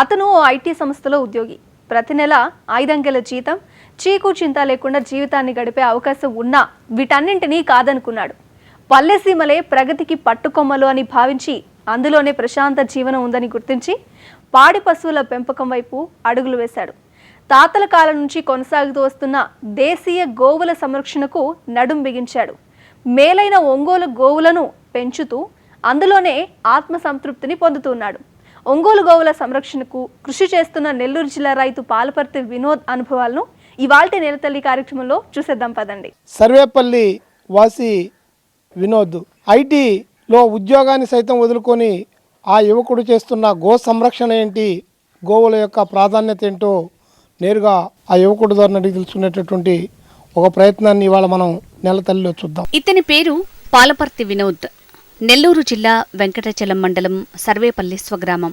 అతను ఓ ఐటీ సంస్థలో ఉద్యోగి. ప్రతి నెల ఐదంకెల జీతం చీకు చింత లేకుండా జీవితాన్ని గడిపే అవకాశం ఉన్నా వీటన్నింటినీ కాదనుకున్నాడు. పల్లెసీమలే ప్రగతికి పట్టుకొమ్మలు అని భావించి అందులోనే ప్రశాంత జీవనం ఉందని గుర్తించి పాడి పశువుల పెంపకం వైపు అడుగులు వేశాడు. తాతల కాలం నుంచి కొనసాగుతూ వస్తున్న దేశీయ గోవుల సంరక్షణకు నడుం బిగించాడు. మేలైన ఒంగోలు గోవులను పెంచుతూ అందులోనే ఆత్మసంతృప్తిని పొందుతున్నాడు ఒంగోలు గోవుల సంరక్షణకు కృషి చేస్తున్న నెల్లూరు జిల్లా రైతు పాలపర్తి వినోద్ అనుభవాలను ఇవాల్టి నెలతల్లి కార్యక్రమంలో చూసేద్దాం పదండి. సర్వేపల్లి వాసి వినోద్ ఐటీలో ఉద్యోగాన్ని సైతం వదులుకొని ఆ యువకుడు చేస్తున్న గో సంరక్షణ ఏంటి గోవుల యొక్క ప్రాధాన్యత ఏంటో నేరుగా ఆ యువకుడు ద్వారా అడిగి తెలుసుకునేటటువంటి ఒక ప్రయత్నాన్ని ఇవాళ మనం నెల తల్లిలో చూద్దాం. ఇతని పేరు పాలపర్తి వినోద్. నెల్లూరు జిల్లా వెంకటచలం మండలం సర్వేపల్లి స్వగ్రామం.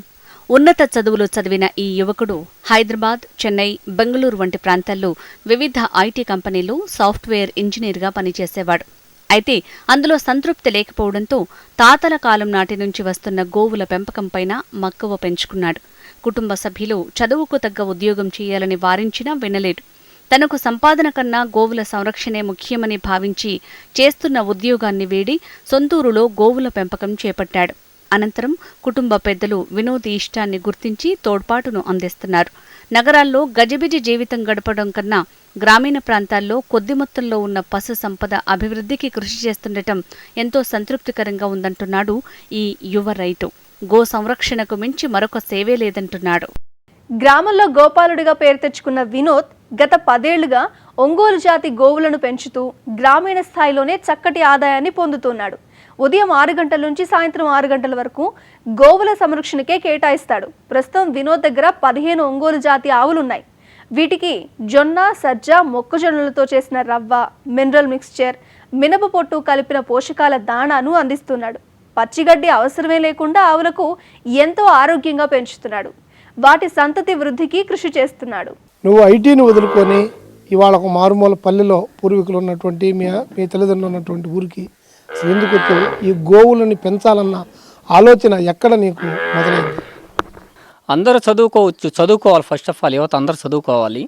ఉన్నత చదువులు చదివిన ఈ యువకుడు హైదరాబాద్ చెన్నై బెంగళూరు వంటి ప్రాంతాల్లో వివిధ ఐటీ కంపెనీలు సాఫ్ట్వేర్ ఇంజనీర్గా పనిచేసేవాడు. అయితే అందులో సంతృప్తి లేకపోవడంతో తాతల కాలం నాటి నుంచి వస్తున్న గోవుల పెంపకంపైన మక్కువ పెంచుకున్నాడు. కుటుంబ సభ్యులు చదువుకు తగ్గ ఉద్యోగం చేయాలని వారించినా వినలేడు తనకు సంపాదన కన్నా గోవుల సంరక్షణే ముఖ్యమని భావించి చేస్తున్న ఉద్యోగాన్ని వీడి సొంతూరులో గోవుల పెంపకం చేపట్టాడు. అనంతరం కుటుంబ పెద్దలు వినోద్ ఇష్టాన్ని గుర్తించి తోడ్పాటును అందిస్తున్నారు. నగరాల్లో గజిబిజి జీవితం గడపడం కన్నా గ్రామీణ ప్రాంతాల్లో కొద్ది మొత్తంలో ఉన్న పశు సంపద అభివృద్ధికి కృషి చేస్తుండటం ఎంతో సంతృప్తికరంగా ఉందంటున్నాడు ఈ యువ రైతు. గో సంరక్షణకు మించి మరొక సేవే లేదంటున్నాడు. గ్రామంలో గోపాలుడిగా పేరు తెచ్చుకున్న వినోద్ గత పదేళ్ళుగా ఒంగోలు జాతి గోవులను పెంచుతూ గ్రామీణ స్థాయిలోనే చక్కటి ఆదాయాన్ని పొందుతున్నాడు. ఉదయం ఆరు గంటల నుంచి సాయంత్రం ఆరు గంటల వరకు గోవుల సంరక్షణకే కేటాయిస్తాడు. ప్రస్తుతం వినోద్ దగ్గర పదిహేను ఒంగోలు జాతి ఆవులున్నాయి. వీటికి జొన్న సజ్జ మొక్కజొన్నలతో చేసిన రవ్వ మినరల్ మిక్స్చర్ మినప పొట్టు కలిపిన పోషకాల దాణాను అందిస్తున్నాడు. పచ్చిగడ్డి అవసరమే లేకుండా ఆవులకు ఎంతో ఆరోగ్యంగా పెంచుతున్నాడు. వాటి సంతతి వృద్ధికి కృషి చేస్తున్నాడు. నువ్వు ఐటీని వదులుకొని ఇవాళ ఒక మారుమూల పల్లెలో పూర్వీకులు ఉన్నటువంటి మీ మీ తల్లిదండ్రులు ఉన్నటువంటి ఊరికి ఎందుకు ఈ గోవులని పెంచాలన్న ఆలోచన ఎక్కడ నీకు మొదలైంది? అందరూ చదువుకోవచ్చు చదువుకోవాలి ఫస్ట్ ఆఫ్ ఆల్ యువత అందరూ చదువుకోవాలి.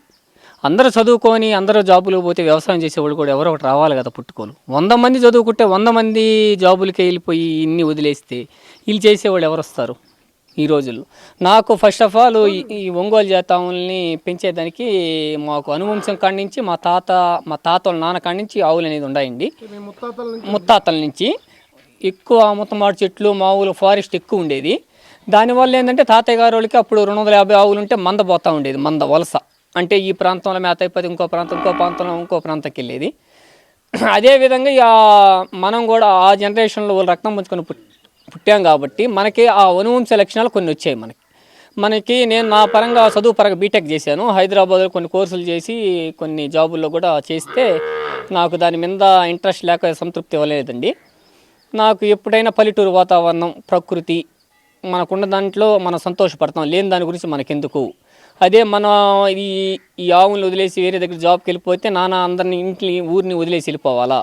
అందరూ చదువుకొని అందరూ జాబులు పోతే వ్యవసాయం చేసేవాళ్ళు కూడా ఎవరో ఒకటి రావాలి కదా పుట్టుకోలు. వంద మంది చదువుకుంటే వంద మంది జాబులకి వెళ్ళిపోయి ఇన్ని వదిలేస్తే వీళ్ళు చేసేవాళ్ళు ఎవరు వస్తారు? ఈ రోజుల్లో. నాకు ఫస్ట్ ఆఫ్ ఆల్ ఈ- ఒంగోలు జాతావుల్ని పెంచేదానికి మాకు అనువంశం కాడి నుంచి మా తాత మా తాత వాళ్ళ నాన్న కాడి నుంచి ఆవులు అనేది ఉన్నాయండి ముత్తాతల నుంచి? ఎక్కువ ముత్తమాడు చెట్లు మావులు ఫారెస్ట్ ఎక్కువ ఉండేది. దానివల్ల ఏంటంటే తాతయ్య గారు వాళ్ళకి అప్పుడు రెండు వందల యాభై ఆవులు ఉంటే మంద పోతా ఉండేది మంద వలస. అంటే ఈ ప్రాంతంలో మేత అయిపోతే ఇంకో ప్రాంతం ఇంకో ప్రాంతంలో ఇంకో ప్రాంతంకి వెళ్ళేది. అదేవిధంగా మనం కూడా ఆ జనరేషన్లో వాళ్ళు రక్తం పంచుకొని పుట్టాం కాబట్టి మనకి ఆ అనువంశ లక్షణాలు కొన్ని వచ్చాయి మనకి. మనకి నేను నా పరంగా చదువు పరంగా బీటెక్ చేశాను. హైదరాబాద్లో కొన్ని కోర్సులు చేసి కొన్ని జాబుల్లో కూడా చేస్తే నాకు దాని మీద ఇంట్రెస్ట్ లేక సంతృప్తి ఇవ్వలేదండి నాకు ఎప్పుడైనా పల్లెటూరు వాతావరణం ప్రకృతి మనకున్న దాంట్లో మనం సంతోషపడతాం. లేని దాని గురించి మనకెందుకు? అదే మన ఈ ఈ ఆవులను వదిలేసి వేరే దగ్గర జాబ్కి వెళ్ళిపోతే నానా అందరిని ఇంటిని ఊరిని వదిలేసి వెళ్ళిపోవాలా?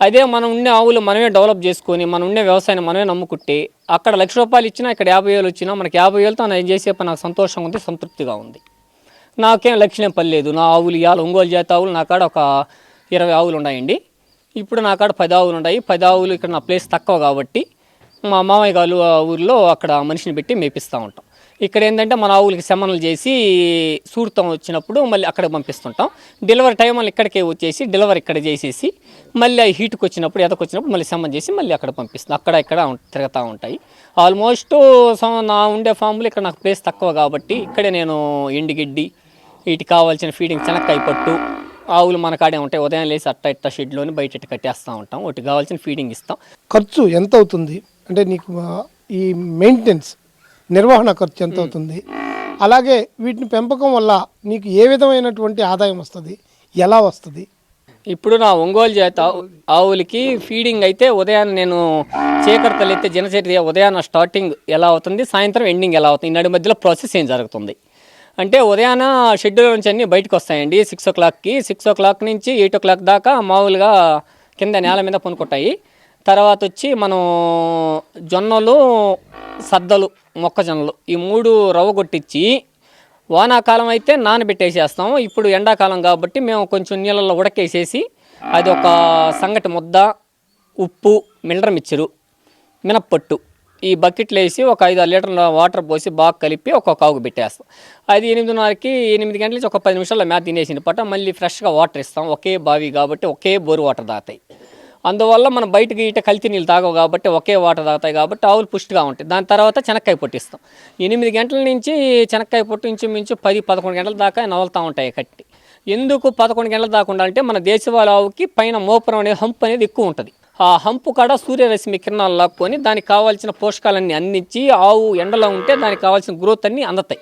అదే మనం ఉండే ఆవులు మనమే డెవలప్ చేసుకొని మనం ఉండే వ్యవసాయాన్ని మనమే నమ్ముకుంటే అక్కడ లక్ష రూపాయలు ఇచ్చినా ఇక్కడ యాభై వేలు వచ్చినా మనకి యాభై వేలతో నేను చేసే పని? నాకు సంతోషంగా ఉంది సంతృప్తిగా ఉంది. నాకేం లక్ష్యం పని లేదు. నా ఆవులు ఇవాళ ఒంగోలు జాతి ఆవులు నా కాడ ఒక ఇరవై ఆవులు ఉన్నాయండి. ఇప్పుడు నా కాడ పది ఆవులు ఉన్నాయి. పది ఆవులు ఇక్కడ నా ప్లేస్ తక్కువ కాబట్టి మా మామయ్య గారు ఆ ఊర్లో అక్కడ మనిషిని పెట్టి మేపిస్తూ ఉంటాం. ఇక్కడ ఏంటంటే మన ఆవులకి శమనలు చేసి సూర్తం వచ్చినప్పుడు మళ్ళీ అక్కడికి పంపిస్తుంటాం. డెలివరీ టైం మళ్ళీ ఇక్కడికే వచ్చేసి డెలివరీ ఇక్కడ చేసేసి మళ్ళీ ఆ హీట్కి వచ్చినప్పుడు ఎదకొచ్చినప్పుడు మళ్ళీ శమన్ చేసి మళ్ళీ అక్కడ పంపిస్తాం. అక్కడ ఇక్కడ తిరుగుతూ ఉంటాయి. ఆల్మోస్ట్ నా ఉండే ఫామ్లో ఇక్కడ నాకు ప్లేస్ తక్కువ కాబట్టి ఇక్కడే నేను ఎండుగడ్డి వీటికి కావాల్సిన ఫీడింగ్ చెనక్కాయ పట్టు ఆవులు మన కాడే ఉంటాయి. ఉదయం లేసి అట్ట ఇట్ట షెడ్లోని బయట ఇట్ట కట్టేస్తూ ఉంటాం. వాటికి కావాల్సిన ఫీడింగ్ ఇస్తాం. ఖర్చు ఎంత అవుతుంది అంటే నీకు ఈ మెయింటెనెన్స్ నిర్వహణ ఖర్చు ఎంత అవుతుంది అలాగే వీటిని పెంపకం వల్ల నీకు ఏ విధమైనటువంటి ఆదాయం వస్తుంది? ఎలా వస్తుంది? ఇప్పుడు నా ఒంగోలు చేత ఆవులకి ఫీడింగ్ అయితే ఉదయాన్నే నేను చీకటి అయితే దినచర్య ఉదయాన్న స్టార్టింగ్ ఎలా అవుతుంది? సాయంత్రం ఎండింగ్ ఎలా అవుతుంది? నడి మధ్యలో ప్రాసెస్ ఏం జరుగుతుంది? అంటే ఉదయాన షెడ్యూల్ నుంచి అన్నీ బయటకు వస్తాయండి. సిక్స్ ఓ క్లాక్కి సిక్స్ ఓ క్లాక్ నుంచి ఎయిట్ ఓ క్లాక్ దాకా మామూలుగా కింద నేల మీద పనుకుంటాయి. తర్వాత వచ్చి మనం జొన్నలు సద్దలు మొక్కజొన్నలు ఈ మూడు రవ్వ కొట్టించి వానాకాలం అయితే నానబెట్టేసేస్తాం ఇప్పుడు ఎండాకాలం కాబట్టి మేము కొంచెం నీళ్ళల్లో ఉడకేసేసి అది ఒక సంగటి ముద్ద ఉప్పు మిల్లర మిచ్చరు మినప్పట్టు ఈ బకెట్లో వేసి ఒక ఐదు ఆరు లీటర్ల వాటర్ పోసి బాగా కలిపి ఒక కాగు పెట్టేస్తాం. అది ఎనిమిదిన్నరకి ఎనిమిది గంటల నుంచి ఒక పది నిమిషాల్లో మేత తినేసిన పట మళ్ళీ ఫ్రెష్గా వాటర్ ఇస్తాం. ఒకే బావి కాబట్టి ఒకే బోరు వాటర్ దాతాయి అందువల్ల మనం బయటకి ఇట కల్తీ నీళ్ళు తాగవు కాబట్టి ఒకే వాటర్ తాగుతాయి కాబట్టి ఆవులు పుష్టిగా ఉంటాయి. దాని తర్వాత చెనక్కాయ పొట్టిస్తాం. ఎనిమిది గంటల నుంచి చెనక్కాయ పొట్టు ఇంచుమించు పది పదకొండు గంటల దాకా నవలుతూ ఉంటాయి కట్టి. ఎందుకు పదకొండు గంటల దాకా ఉండాలంటే మన దేశవాళ ఆవుకి పైన మోపురం అనేది హంప్ అనేది ఎక్కువ ఉంటుంది. ఆ హంపు కాడ సూర్యరశ్మి కిరణాలు లాక్కొని దానికి కావాల్సిన పోషకాలన్నీ అందించి ఆవు ఎండలో ఉంటే దానికి కావాల్సిన గ్రోత్ అన్నీ అందుతాయి.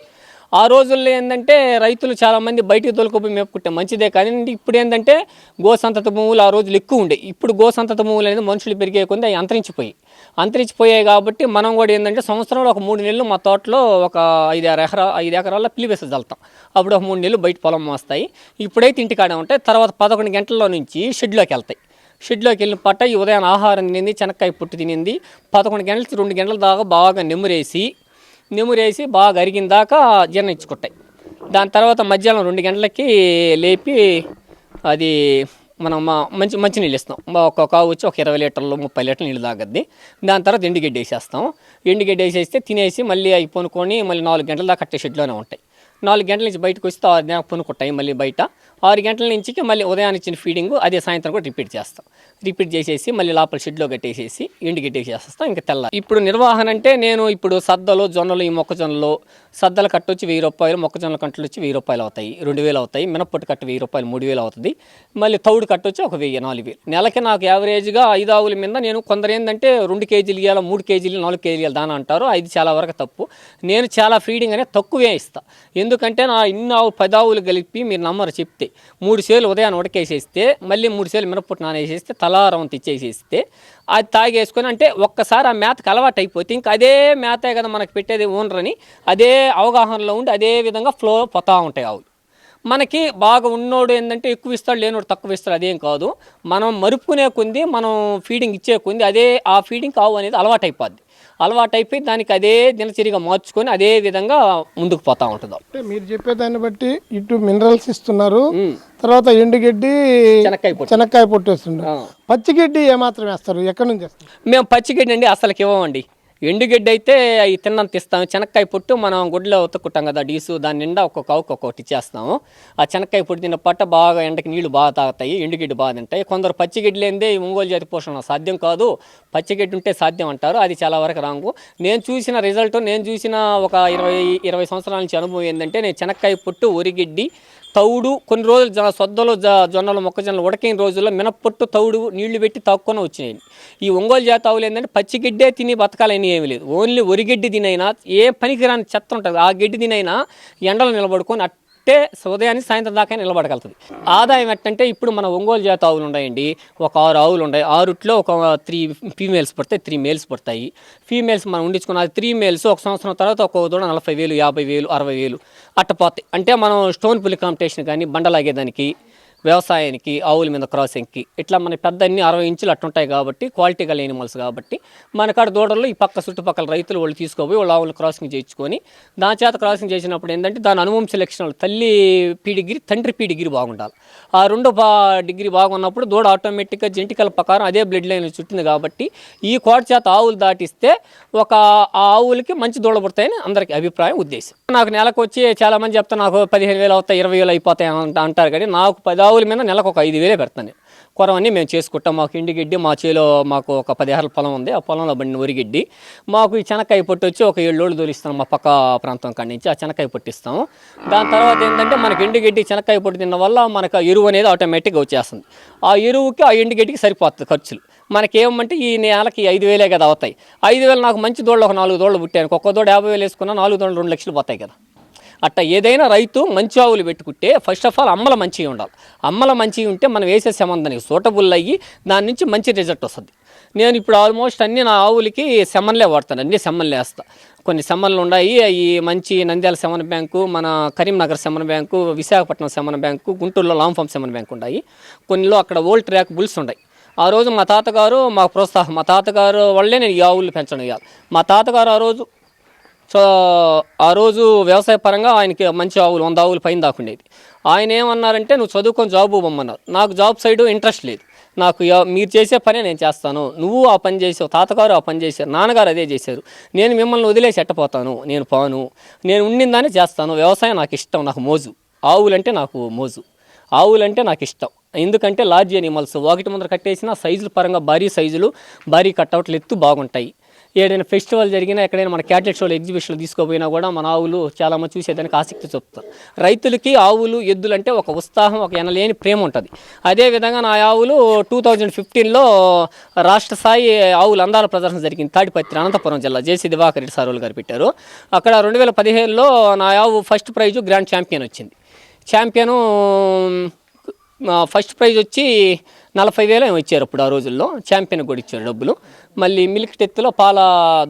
ఆ రోజుల్లో ఏంటంటే రైతులు చాలామంది బయటికి తోలుకోపోయి మేపుకుంటే మంచిదే కానీ ఇప్పుడు ఏంటంటే గోసంతత భూములు ఆ రోజులు ఎక్కువ ఉండే. ఇప్పుడు గోసంతత భూములు అనేది మనుషులు పెరిగే కొంది అవి అంతరించిపోయి అంతరించిపోయాయి కాబట్టి మనం కూడా ఏంటంటే సంవత్సరంలో ఒక మూడు నెలలు మా తోటలో ఒక ఐదు ఆరు ఎకరా ఐదు ఎకరాల్లో పిలివేసి చల్లుతాం అప్పుడు ఒక మూడు నెలలు బయట పొలం వస్తాయి ఇప్పుడైతే ఇంటికాడే ఉంటాయి. తర్వాత పదకొండు గంటల్లో నుంచి షెడ్లోకి వెళ్తాయి. షెడ్లోకి వెళ్ళిన పట్ట ఈ ఉదయం ఆహారం తినింది చెనక్కాయ పుట్టు తినింది. పదకొండు గంటల రెండు గంటల దాకా బాగా నెమ్మురేసి నెమురేసి బాగా అరిగిన దాకా జీర్ణించుకుంటాయి దాని తర్వాత మధ్యాహ్నం రెండు గంటలకి లేపి అది మనం మా మంచి మంచి నీళ్ళు ఇస్తాం. ఒక కావు వచ్చి ఒక ఇరవై లీటర్లు ముప్పై లీటర్లు నీళ్ళు తాగద్ది. దాని తర్వాత ఎండుగడ్డ వేసేస్తాం. ఎండుగడ్డ వేసేస్తే తినేసి మళ్ళీ అవి పొనుకొని మళ్ళీ నాలుగు గంటల దాకా కట్టే షెడ్లోనే ఉంటాయి. నాలుగు గంటల నుంచి బయటకు వస్తే ఆ దాకా పొనుకుంటాయి మళ్ళీ బయట. ఆరు గంటల నుంచి మళ్ళీ ఉదయాన్నే ఇచ్చిన ఫీడింగ్ అదే సాయంత్రం కూడా రిపీట్ చేస్తాం. రిపీట్ చేసేసి మళ్ళీ లోపల షెడ్లో కట్టేసేసి ఎండు కట్టేసేస్తాం ఇంకా తెల్ల ఇప్పుడు నిర్వహణ అంటే నేను ఇప్పుడు సద్దలు జొన్నలు ఈ మొక్కజొన్నలు సద్దల కట్టు వచ్చి వెయ్యి రూపాయలు మొక్కజొన్నల కట్టలు వచ్చి వెయ్యి రూపాయలు అవుతాయి రెండు వేలు అవుతాయి మినప్పొట్టు కట్టు వెయ్యి రూపాయలు మూడు వేలు అవుతుంది మళ్ళీ తౌడు కట్టు వచ్చి ఒక వెయ్యి నాలుగు వేలు. నెలకి నాకు యావరేజ్గా ఐదు ఆవుల మీద నేను కొందరు ఏంటంటే రెండు కేజీలు ఇవ్వాలి మూడు కేజీలు నాలుగు కేజీలు దాని అంటారు అది చాలా వరకు తప్పు. నేను చాలా ఫీడింగ్ అనేది తక్కువే ఇస్తా. ఎందుకంటే నా ఇన్ని ఆవు పది ఆవులు కలిపి మీరు నమ్మరు చెప్తే. మూడు సేలు ఉదయాన్ని ఉడకేసేస్తే మళ్ళీ మూడు సేలు మినప్పట్టు నానేసేస్తే తలారం తెచ్చేసేస్తే అది తాగేసుకొని అంటే ఒక్కసారి ఆ మేతకు అలవాటు అయిపోతే ఇంకా అదే మేతే కదా మనకు పెట్టేది ఓనర్ అని అదే అవగాహనలో ఉండి అదే విధంగా ఫ్లో పోతూ ఉంటాయి ఆవులు. మనకి బాగా ఉన్నోడు ఏంటంటే ఎక్కువ ఇస్తాడు లేనోడు తక్కువ ఇస్తాడు అదేం కాదు. మనం మరుపుకునే కొంది మనం ఫీడింగ్ ఇచ్చే కొంది అదే ఆ ఫీడింగ్ ఆవు అనేది అలవాటు అయిపోద్ది అలవాటు అయిపోయి దానికి అదే దినచర్యగా మార్చుకొని అదే విధంగా ముందుకు పోతూ ఉంటుంది. అంటే మీరు చెప్పేదాన్ని బట్టి ఇటు మినరల్స్ ఇస్తున్నారు తర్వాత ఎండుగడ్డి చెనక్కాయ పొట్టు. చెనక్కాయ పొట్టు వేస్తున్నారు. పచ్చిగడ్డి ఏమాత్రం వేస్తారు? ఎక్కడి నుంచి మేము పచ్చిగడ్డి అండి అసలుకి ఇవ్వమండి. ఎండుగడ్డి అయితే అవి తిన్నంత ఇస్తాము చెనక్కాయ పొట్టు మనం గుడ్లో ఉతుక్కుంటాం కదా డీసు దాని నిండా ఒక్కొక్క ఆవుకి ఒక్కొక్కటి ఇచ్చేస్తాము ఆ చెనక్కాయ పొట్టు తిన్న పట్ట బాగా ఎండకి నీళ్ళు బాగా తాగుతాయి ఎండుగడ్డి బాగా తింటాయి. కొందరు పచ్చిగడ్డి లేనిదే ఈ ఒంగోలు జాతి పోషణ సాధ్యం కాదు. పచ్చిగడ్డి ఉంటే సాధ్యం అంటారు. అది చాలా వరకు రాంగు. నేను చూసిన రిజల్ట్ నేను చూసిన ఒక ఇరవై ఇరవై సంవత్సరాల నుంచి అనుభవం ఏంటంటే నేను చెనక్కాయ పొట్టు ఒరిగిడ్డి తౌడు కొన్ని రోజులు జ- సొద్దలు జ- జొన్నలు మొక్కజొన్నలు ఉడకిన రోజుల్లో మినప్పొట్టు తౌడు నీళ్ళు పెట్టి తక్కువ వచ్చినాయి. ఈ ఒంగోలు జాతి ఆవులు ఏంటంటే పచ్చిగిడ్డే తిని బతకాలని ఏమీ లేదు. ఓన్లీ ఒరిగడ్డి తినైనా ఏ పనికిరాని చెత్త ఉంటుంది ఆ గడ్డి తినైనా ఎండలో నిలబడుకొని అట్టే ఉదయాన్ని సాయంత్రం దాకా నిలబడగలుగుతుంది. ఆదాయం ఎట్టంటే ఇప్పుడు మన ఒంగోలు జాతి ఆవులు ఉన్నాయండి. ఒక ఆరు ఆవులు ఉన్నాయి. ఆరుట్లో ఒక త్రీ ఫీమేల్స్ పడతాయి త్రీ మేల్స్ పడతాయి. ఫీమేల్స్ మనం ఉండించుకున్న అది త్రీ మేల్స్ ఒక సంవత్సరం తర్వాత ఒక దూడ నలభై వేలు యాభై వేలు అరవై వేలు అట్ట పోతాయి. అంటే మనం స్టోన్ పులి కాంపిటీషన్ కానీ బండలాగేదానికి వ్యవసాయానికి ఆవుల మీద క్రాసింగ్కి ఇట్లా మన పెద్ద అన్ని అరవై ఇంచులు అట్టుంటాయి కాబట్టి క్వాలిటీ గల ఎనిమల్స్ కాబట్టి మన కాడ దూడల్లో ఈ పక్క చుట్టుపక్కల రైతులు వాళ్ళు తీసుకోపోయి వాళ్ళ ఆవులు క్రాసింగ్ చేయించుకొని దాని చేత క్రాసింగ్ చేసినప్పుడు ఏంటంటే దాని అనువంశ లక్షణాలు తల్లి పీడిగిరి తండ్రి పీడిగిరి బాగుండాలి. ఆ రెండు డిగ్రీ బాగున్నప్పుడు దూడ ఆటోమేటిక్గా జెంటికల ప్రకారం అదే బ్లడ్ లైన్ చుట్టింది కాబట్టి ఈ కోట చేత ఆవులు దాటిస్తే ఒక ఆవులకి మంచి దూడ పుడతాయని అందరికీ అభిప్రాయం ఉద్దేశం. నాకు నెలకు వచ్చి చాలామంది చెప్తా నాకు పదిహేను వేలు అవుతాయి ఇరవై వేలు అయిపోతాయి అంటారు కానీ నాకు పది ఆవులు మీద నెలకు ఒక ఐదు వేలే పెడతాను. కొరవన్నీ మేము చేసుకుంటాం. మాకు ఇండి గిడ్డి మా చేలో మాకు ఒక పది ఎకరాల పొలం ఉంది. ఆ పొలంలో బండిన ఒరిగిడ్డి మాకు ఈ చెనక్కాయ పొట్టు వచ్చి ఒక ఏడు రోజులు తోలిస్తాం మా పక్క ప్రాంతం కాడి నుంచి. ఆ చెనక్కాయ పొట్టిస్తాం దాని తర్వాత ఏంటంటే మనకి ఎండుగడ్డి చెనక్కాయ పొట్టు తిన్న వల్ల మనకు ఎరువు అనేది ఆటోమేటిక్గా వచ్చేస్తుంది. ఆ ఎరువుకి ఆ ఎండుగడ్డికి సరిపోతుంది ఖర్చులు. మనకేమంటే ఈ నెలకి ఐదు వేలే కదా అవుతాయి. ఐదు వేలు నాకు మంచి దోళ్ళు ఒక నాలుగు దోళ్ళు పుట్టాను ఒక్క దోడు యాభై వేలు వేసుకున్నా నాలుగు దోళ్ళు రెండు లక్షలు పోతాయి కదా. అట్ట ఏదైనా రైతు మంచి ఆవులు పెట్టుకుంటే ఫస్ట్ ఆఫ్ ఆల్ అమ్మల మంచిగా ఉండాలి. అమ్మల మంచిగా ఉంటే మనం వేసే సెమందానికి సూటబుల్ అయ్యి దాని నుంచి మంచి రిజల్ట్ వస్తుంది. నేను ఇప్పుడు ఆల్మోస్ట్ అన్ని నా ఆవులకి సెమన్లే వాడతాను అన్ని సెమన్లే వేస్తా. కొన్ని సెమన్లు ఉన్నాయి అవి మంచి నంద్యాల సెమన్ బ్యాంకు మన Karimnagar semen bank Visakhapatnam semen bank గుంటూరులో లాంగ్ ఫామ్ సెమన్ బ్యాంకు ఉన్నాయి. కొన్నిలో అక్కడ ఓల్డ్ ట్రాక్ బుల్స్ ఉన్నాయి. ఆ రోజు మా తాతగారు మాకు ప్రోత్సాహం మా తాతగారు వాళ్ళే నేను ఈ ఆవులు పెంచడం ఇవ్వాలి మా తాతగారు ఆ రోజు సో ఆ రోజు వ్యవసాయ పరంగా ఆయనకి మంచి ఆవులు వంద ఆవులు పైన దాకుండేది ఆయన ఏమన్నారంటే నువ్వు చదువుకొని జాబ్ ఇవ్వమన్నారు. నాకు జాబ్ సైడ్ ఇంట్రెస్ట్ లేదు. నాకు మీరు చేసే పనే నేను చేస్తాను. నువ్వు ఆ పని చేసావు తాతగారు ఆ పని చేశారు నాన్నగారు అదే చేశారు. నేను మిమ్మల్ని వదిలేసి ఎట్టపోతాను నేను పోను. నేను ఉండిందానే చేస్తాను. వ్యవసాయం నాకు ఇష్టం నాకు మోజు. ఆవులంటే నాకు మోజు. ఆవులంటే నాకు ఇష్టం. ఎందుకంటే లార్జ్ ఎనిమల్స్ ఒకటి ముందర కట్టేసిన సైజుల పరంగా భారీ సైజులు భారీ కట్అవుట్లు ఎత్తు బాగుంటాయి. ఏదైనా ఫెస్టివల్ జరిగినా ఎక్కడైనా మన క్యాటెట్ షోలు ఎగ్జిబిషన్లు తీసుకోపోయినా కూడా మన ఆవులు చాలామంది చూసేదానికి ఆసక్తి చూపుతారు. రైతులకి ఆవులు ఎద్దులు అంటే ఒక ఉత్సాహం ఒక ఎనలేని ప్రేమ ఉంటుంది. అదేవిధంగా నా ఆవులు టూ థౌజండ్ ఫిఫ్టీన్లో రాష్ట్ర స్థాయి ఆవుల అందాల ప్రదర్శన జరిగింది. తాడిపత్రి అనంతపురం జిల్లా జేసీ దివాకర్ రెడ్డి సార్ గారు పెట్టారు. అక్కడ రెండు వేల పదిహేనులో నా ఆవు ఫస్ట్ ప్రైజు గ్రాండ్ ఛాంపియన్ వచ్చింది. ఛాంపియను ఫస్ట్ ప్రైజ్ వచ్చి నలభై వేలు వచ్చారు ఇచ్చారు అప్పుడు ఆ రోజుల్లో. ఛాంపియన్ కూడా ఇచ్చారు డబ్బులు. మళ్ళీ మిల్క్ టెత్తులో పాల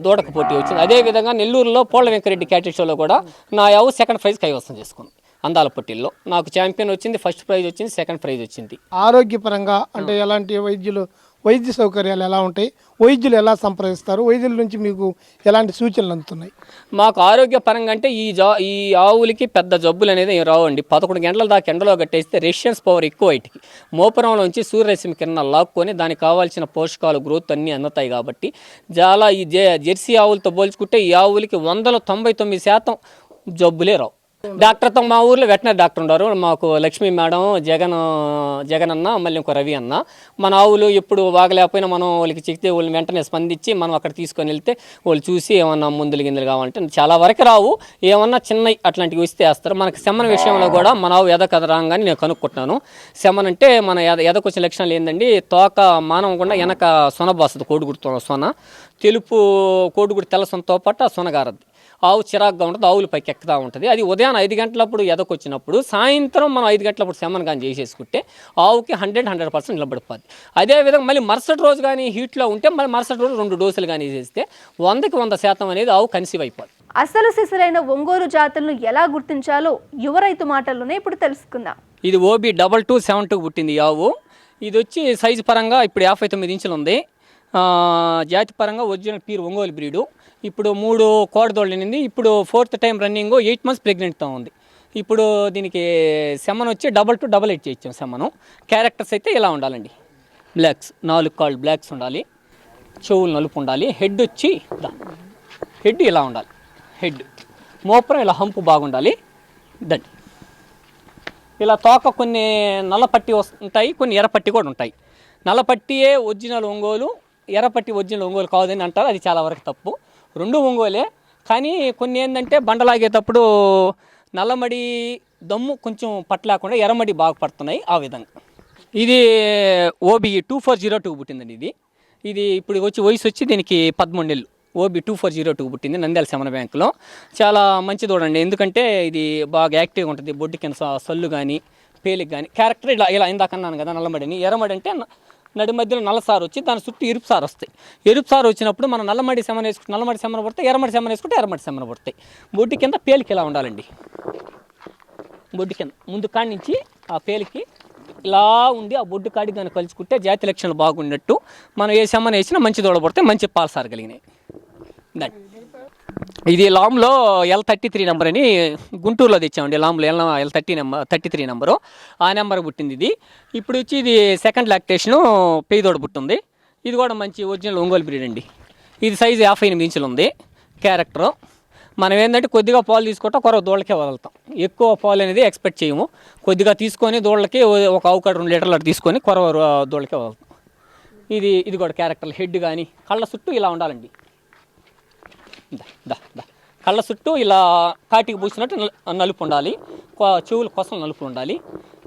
దూడక పోటీ వచ్చింది. అదేవిధంగా నెల్లూరులో పోళ్ళ వెంకరెడ్డి క్యాటరీ షోలో కూడా నా యావు సెకండ్ ప్రైజ్ కైవసం చేసుకుంది. అందాల పోటీల్లో నాకు ఛాంపియన్ వచ్చింది ఫస్ట్ ప్రైజ్ వచ్చింది సెకండ్ ప్రైజ్ వచ్చింది. ఆరోగ్యపరంగా అంటే ఎలాంటి వైద్యులు వైద్య సౌకర్యాలు ఎలా ఉంటాయి? వైద్యులు ఎలా సంప్రదిస్తారు? వైద్యుల నుంచి మీకు ఎలాంటి సూచనలు అందుతున్నాయి? మాకు ఆరోగ్య పరంగా అంటే ఈ జా ఈ ఆవులకి పెద్ద జబ్బులు అనేది ఏం రావండి. పదకొండు గంటల దాకా ఎండలో కట్టేస్తే రెసిస్టెన్స్ పవర్ ఎక్కువ వాటికి. మోపురంలోంచి సూర్యరశ్మి కిరణాలు లాక్కొని దానికి కావాల్సిన పోషకాలు గ్రోత్ అన్నీ అందుతాయి కాబట్టి చాలా ఈ జె జెర్సీ ఆవులతో పోల్చుకుంటే ఈ ఆవులకి వందల తొంభై తొమ్మిది శాతం జబ్బులే రావు. డాక్టర్తో మా ఊర్లో వెటనరీ డాక్టర్ ఉన్నారు మాకు లక్ష్మీ మేడం జగన్ జగన్ అన్న మళ్ళీ ఇంకో రవి అన్న. మన ఆవులు ఎప్పుడు బాగలేకపోయినా మనం వాళ్ళకి చెప్తే వాళ్ళు వెంటనే స్పందించి మనం అక్కడ తీసుకొని వెళ్తే వాళ్ళు చూసి ఏమన్నా ముందులు గిందులు కావాలంటే చాలా వరకు రావు. ఏమన్నా చిన్న అట్లాంటివి వస్తే వేస్తారు. మనకి శమన విషయంలో కూడా మన ఆవు ఎద కథ రాగానే నేను కనుక్కుంటున్నాను. సెమ్మన్ అంటే మన ఎద ఎదకొచ్చే లక్షణాలు ఏంటండి తోక మానవకుండా వెనక సొన బాస్తుంది కోడిగుడుతో సొన. తెలుపు కోడిగుడి తెల్ల సొనతో పాటు ఆ సొనగారద్ది ఆవు చిరాగ్గా ఉంటుంది ఆవులు పైకి ఎక్కుతా ఉంటుంది. అది ఉదయం ఐదు గంటలప్పుడు ఎదకొచ్చినప్పుడు సాయంత్రం మనం ఐదు గంటలప్పుడు సెమన్ కానీ చేసేసుకుంటే ఆవుకి హండ్రెడ్ హండ్రెడ్ పర్సెంట్ నిలబడిపోద్ది. అదేవిధంగా మళ్ళీ మరుసటి రోజు కానీ హీట్లో ఉంటే మళ్ళీ మరుసటి రోజు రెండు డోసులు కానీ చేస్తే వందకి వంద శాతం అనేది ఆవు కన్సీవ్ అయిపోద్ది. అసలు సిసలైన ఒంగోలు జాతులను ఎలా గుర్తించాలో యువ రైతు మాటల్లోనే ఇప్పుడు తెలుసుకుందాం. ఇది OB double two seven two పుట్టింది ఆవు. ఇది వచ్చి సైజు పరంగా ఇప్పుడు యాభై తొమ్మిది ఇంచులు ఉంది. జాతి పరంగా ఒరిజినల్ పీర్ ఒంగోలు బ్రీడు. ఇప్పుడు మూడు కోడదోళ్ళనింది ఇప్పుడు fourth time running eight months ప్రెగ్నెంట్తో ఉంది. ఇప్పుడు దీనికి సెమన్ వచ్చి డబల్ టు డబల్ ఎయిట్ చేయించాం సెమను. క్యారెక్టర్స్ అయితే ఇలా ఉండాలండి. బ్లాక్స్ నాలుగు కాళ్ళు బ్లాక్స్ ఉండాలి. చెవులు నలుపు ఉండాలి. హెడ్ వచ్చి హెడ్ ఇలా ఉండాలి. హెడ్ మోపురం ఇలా హంపు బాగుండాలి. దండి ఇలా తోక కొన్ని నల్లపట్టి ఉంటాయి. కొన్ని ఎర్రపట్టి కూడా ఉంటాయి. నల్లపట్టియే ఒరిజినల్ ఒంగోలు ఎర్రపట్టి ఒరిజినల్ ఒంగోలు కాదని అంటారు. అది చాలా వరకు తప్పు. రెండు ఒంగోలే. కానీ కొన్ని ఏంటంటే బండలాగేటప్పుడు నల్లమడి దమ్ము కొంచెం పట్టలేకుండా ఎర్రమడి బాగా పడుతున్నాయి ఆ విధంగా. ఇది OB two four zero two పుట్టిందండి ఇది. ఇది ఇప్పుడు వచ్చి వయసు వచ్చి దీనికి పదమూడు నెలలు. OB two four zero two పుట్టింది నంద్యాల శమన బ్యాంకులో. చాలా మంచి చూడండి ఎందుకంటే ఇది బాగా యాక్టివ్గా ఉంటుంది. బొడ్డు కింద సల్లు కానీ పేలికి కానీ క్యారెక్టర్ ఇలా ఇలా ఇందాక అన్నాను కదా నల్లమడిని. ఎర్రమడి అంటే నడి మధ్యలో నల్లసారు వచ్చి దాని చుట్టూ ఎరుపు సారు వస్తాయి. ఎరుపు సారు వచ్చినప్పుడు మనం నల్లమడి సెమన వేసుకుంటే నల్లమడి సెమన పడతాయి ఎర్రమడి సెమన వేసుకుంటే ఎర్రమడి సెమన పడతాయి. బొడ్డు కింద పేలికి ఇలా ఉండాలండి. బొడ్డు కింద ముందు కాడి నుంచి ఆ పేలికి ఇలా ఉండి ఆ బొడ్డు కాడి దాన్ని కలుసుకుంటే జాతి లక్షణాలు బాగున్నట్టు మనం ఏ సెమన వేసినా మంచి దూడపడితే మంచి పాలు సారగలిగినాయి దాన్ని ఇది లామ్లో ఎల్ థర్టీ త్రీ నెంబర్ అని గుంటూరులో తెచ్చామండి లామ్లో L L thirty number thirty three number ఆ నెంబర్ పుట్టింది ఇది. ఇప్పుడు వచ్చి ఇది సెకండ్ లాక్టేషను పేదోడ పుట్టింది. ఇది కూడా మంచి ఒరిజినల్ ఒంగోలు బ్రీడ్ అండి. ఇది సైజు యాభై ఎనిమిది ఇంచులు ఉంది క్యారెక్టరు మనం ఏంటంటే కొద్దిగా పాలు తీసుకుంటే కొరవ దూడలకే వదులుతాం. ఎక్కువ పాలు అనేది ఎక్స్పెక్ట్ చేయము. కొద్దిగా తీసుకొని దూడలకి ఒక ఆవుకాడ రెండు లీటర్లు తీసుకొని కొరవ దూడలకే వదులుతాం. ఇది ఇది కూడా క్యారెక్టర్ హెడ్ కానీ కళ్ళ చుట్టూ ఇలా ఉండాలండి. కళ్ళ చుట్టూ ఇలా కాటికి పూసినట్టు నలు- నలుపు ఉండాలి. చెవుల కోసం నలుపు ఉండాలి.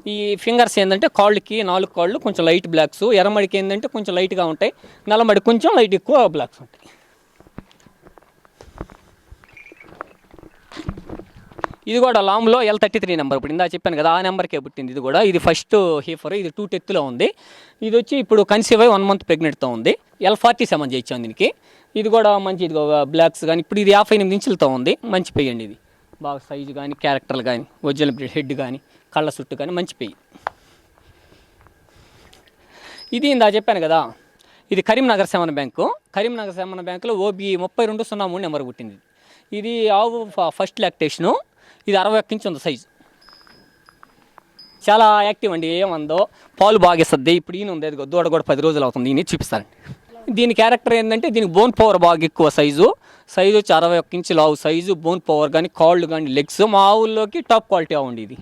ఈ ఫింగర్స్ ఏంటంటే కాళ్ళకి నాలుగు కాళ్ళు కొంచెం లైట్ బ్లాక్స్. ఎర్రమడికి ఏంటంటే కొంచెం లైట్గా ఉంటాయి. నల్లమడి కొంచెం లైట్ ఎక్కువ బ్లాక్స్ ఉంటాయి. ఇది కూడా లాంగ్లో ఎల్ థర్టీ త్రీ నెంబర్ ఇప్పుడు ఇందా చెప్పాను కదా ఆ నెంబర్కే పుట్టింది ఇది కూడా. ఇది ఫస్ట్ హీఫర్ ఇది టూ టెత్తులో ఉంది. ఇది వచ్చి ఇప్పుడు కన్సీవ్ అయి వన్ మంత్ ప్రెగ్నెంట్తో ఉంది. ఎల్ ఫార్టీ సెవెన్ చేయించాం దీనికి. ఇది కూడా మంచి ఇది బ్లాక్స్ కానీ ఇప్పుడు ఇది యాభై ఎనిమిది ఇంచులతో ఉంది. మంచి పెయ్యి అండి ఇది. బాగా సైజు కానీ క్యారెక్టర్లు కానీ ఒరిజినల్ బ్రీడ్ హెడ్ కానీ కళ్ళ చుట్టు కానీ మంచి పెయ్యి. ఇది ఇందా చెప్పాను కదా ఇది కరీంనగర్ సేవన బ్యాంకు. కరీంనగర్ సేవన బ్యాంకులో ఓబీ ముప్పై రెండు సున్నా మూడు నెంబర్ పుట్టింది. ఇది ఆవు ఫ- ఫస్ట్ లాక్టేషను ఇది అరవై ఒక్క ఇంచు ఉంది సైజు చాలా యాక్టివ్ అండి ఏమందో. పాలు బాగా ఇస్తుంది ఇప్పుడు ఈయన ఉంది దూడ కూడా పది రోజులు అవుతుంది. ఈయన చూపిస్తారండి దీని క్యారెక్టర్ ఏంటంటే దీనికి బోన్ పవర్ బాగా ఎక్కువ సైజు. సైజు వచ్చి అరవై ఒక్క ఇంచు లావు సైజు బోన్ పవర్ కానీ కాళ్ళు కానీ లెగ్స్ మా ఊళ్ళోకి టాప్ క్వాలిటీ అవ్వండి ఇది.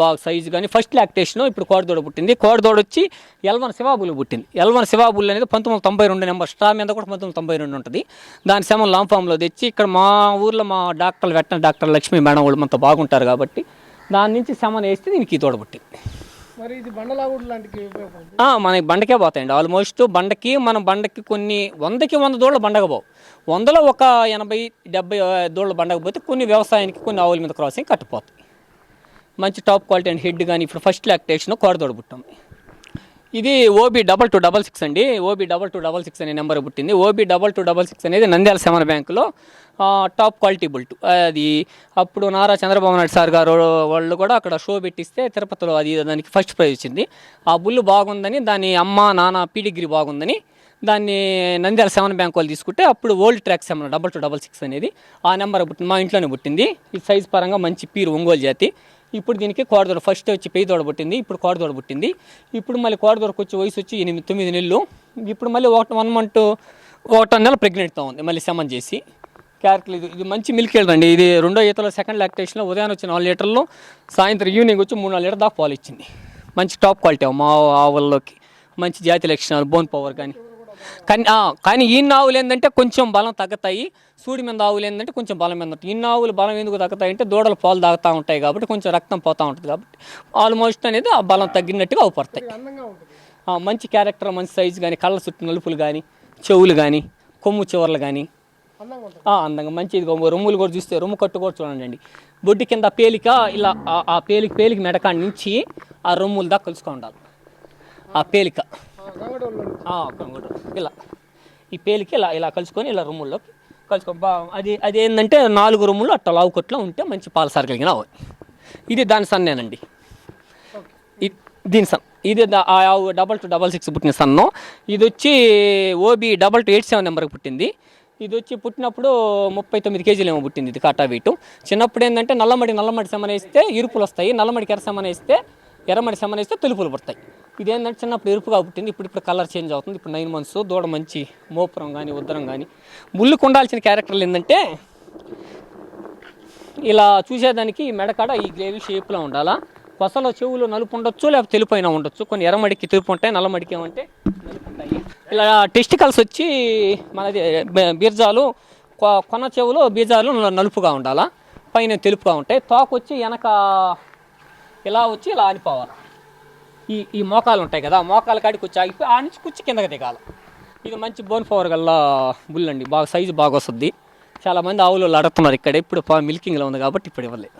బాగా సైజు కానీ ఫస్ట్ లాక్టేషన్ ఇప్పుడు కోడదోడ పుట్టింది. కోడదోడ వచ్చి ఎల్వన్ శివాబులు పుట్టింది. ఎల్వన్ శివాబుల్ అనేది పంతొమ్మిది వందల తొంభై రెండు నెంబర్ స్టా మీద కూడా పంతొమ్మిది వందల తొంభై రెండు ఉంటుంది. దాని శమం లాంఫామ్లో తెచ్చి ఇక్కడ మా ఊర్లో మా డాక్టర్లు వెట్టిన డాక్టర్ లక్ష్మీ మేడం వాళ్ళు మనతో బాగుంటారు కాబట్టి దాని నుంచి సమన్ వేస్తే దీనికి ఈ తోడ మరి ఇది బండలాగుడు లాంటికి మనకి బండకే పోతాయండి. ఆల్మోస్ట్ బండకి మన బండకి కొన్ని వందకి వంద దూడలు బండక పోవు. వందలో ఒక ఎనభై డెబ్బై దూడలు బండక పోతే కొన్ని వ్యవసాయానికి కొన్ని ఆవుల మీద క్రాసింగ్ కట్టిపోతాయి. మంచి టాప్ క్వాలిటీ అండ్ హెడ్ కానీ ఇప్పుడు ఫస్ట్ లాక్టేషన్ కోడదోడ పుట్టాం. ఇది OB double two double six అండి. OB double two double six అనే నెంబర్ పుట్టింది. OB double two double six అనేది నంద్యాల సెవెన్ బ్యాంకులో టాప్ క్వాలిటీ బుల్ట్. అది అప్పుడు నారా చంద్రబాబు నాయుడు సార్ గారు వాళ్ళు కూడా అక్కడ షో పెట్టిస్తే తిరుపతిలో అది దానికి ఫస్ట్ ప్రైజ్ వచ్చింది. ఆ బుల్లు బాగుందని దాని అమ్మ నాన్న పీడిగ్రీ బాగుందని దాన్ని నంద్యాల సెవెన్ బ్యాంక్ వాళ్ళు తీసుకుంటే అప్పుడు old track seven double two double six అనేది ఆ నెంబర్ పుట్టింది మా ఇంట్లోనే పుట్టింది. ఈ సైజ్ పరంగా మంచి పీరు ఒంగోలు జాతి. ఇప్పుడు దీనికి కోడదొడ ఫస్ట్ వచ్చి పెయ్యి దోడ పుట్టింది ఇప్పుడు కోడదోడ పుట్టింది. ఇప్పుడు మళ్ళీ కోడదొడకు వచ్చి వయసు వచ్చి ఎనిమిది తొమ్మిది నెలలు. ఇప్పుడు మళ్ళీ ఒకటి వన్ మంత్ ఒకటో నెల ప్రెగ్నెంట్తో ఉంది మళ్ళీ సెమన్ చేసి. క్యారెట్లు ఇది ఇది మంచి మిల్క్ అండి ఇది రెండో ఈతలో సెకండ్ లాక్టేషన్లో ఉదయం వచ్చి నాలుగు లీటర్లు సాయంత్రం ఈవినింగ్ వచ్చి మూడు నాలుగు లీటర్ దాకా పాలు ఇచ్చింది. మంచి టాప్ క్వాలిటీ మా ఆవుల్లోకి మంచి జాతి లక్షణాలు బోన్ పవర్ కానీ కానీ కానీ ఈ ఆవులు ఏంటంటే కొంచెం బలం తగ్గుతాయి. సూడి మీద ఆవులు ఏంటంటే కొంచెం బలం మీద ఉంటాయి. ఇన్ని ఆవులు బలం ఎందుకు తగ్గుతాయి అంటే దూడలు పాలు తాగుతూ ఉంటాయి కాబట్టి కొంచెం రక్తం పోతూ ఉంటుంది కాబట్టి ఆల్మోస్ట్ అనేది ఆ బలం తగ్గినట్టుగా అవుపడతాయి మంచి క్యారెక్టర్ మంచి సైజు కానీ కళ్ళ చుట్టూ నలుపులు కానీ చెవులు కానీ కొమ్ము చివర్లు కానీ అందంగా మంచిది. రొమ్ములు కూడా చూస్తే రొమ్ము కట్టు కూడా చూడండి అండి. బొడ్డు కింద పేలిక ఇలా ఆ- పేలిక పేలిక మెడకాడ నుంచి ఆ రొమ్ములు దాకా కలుసుకొని ఉండాలి. ఆ పేలిక. గంగడోళ్ళు. ఇలా. ఈ పేలికి ఇలా ఇలా కలుసుకొని ఇలా రొమ్ముల్లోకి కలుసుకో. బా అది అది ఏంటంటే నాలుగు రొమ్ములు అట్లా లావు కొట్లో ఉంటే మంచి పాల సరగలిగిన ఆవు. ఇది దాని సన్నేనండి. దీని సన్ ఇది ఆ ఆవు డబల్ టూ డబల్ సిక్స్ పుట్టిన సన్ను. ఇది వచ్చి OB double two eight seven నెంబర్కి పుట్టింది. ఇది వచ్చి పుట్టినప్పుడు ముప్పై తొమ్మిది కేజీలు ఏమో పుట్టింది ఇది కాటా వీటు. చిన్నప్పుడు ఏంటంటే నల్లమడి నల్లమడి సెమన వేస్తే ఇరుపులు వస్తాయి నల్లమడికి ఎర్ర సెమన వేస్తే ఎర్రమడి సెమన వేస్తే తెలుపులు పడతాయి. ఇదేంటంటే చిన్నప్పుడు ఎరుపుగా పుట్టింది ఇప్పుడు ఇప్పుడు కలర్ చేంజ్ అవుతుంది. ఇప్పుడు నైన్ మంత్స్ దూడ మంచి మోపురం కానీ ఉద్దరం కానీ ముళ్ళుకు ఉండాల్సిన క్యారెక్టర్లు ఏంటంటే ఇలా చూసేదానికి ఈ మెడకాడ ఈ గ్రేవీ షేప్లో ఉండాలా? కొసలో చెవులు నలుపు ఉండొచ్చు లేకపోతే తెలుపు అయినా ఉండొచ్చు. కొన్ని ఎర్రమడికి తెలుపు ఉంటాయి నల్లమడికి ఏమంటే నలుపు ఉంటాయి. ఇలా టెస్టికల్స్ వచ్చి మనది బీర్జాలు కొ- కొన చెవులు బీజాలు నలుపుగా ఉండాలా? పైన తెలుపుగా ఉంటాయి. తోక వచ్చి వెనక ఇలా వచ్చి ఇలా ఆనిపోవాలి ఈ ఈ మోకాలు ఉంటాయి కదా మోకాల కాడికి కుచ్చి ఆగిపోయి ఆ నుంచి కుచ్చి కిందకి దిగాలి. ఇది మంచి బోన్ పవర్ గల్లా బుల్ అండి బాగా సైజు బాగా వస్తుంది చాలా మంది ఆవులు అడుగుతున్నారు ఇక్కడ. ఇప్పుడు మిల్కింగ్లో ఉంది కాబట్టి ఇప్పుడు ఇవ్వలేదు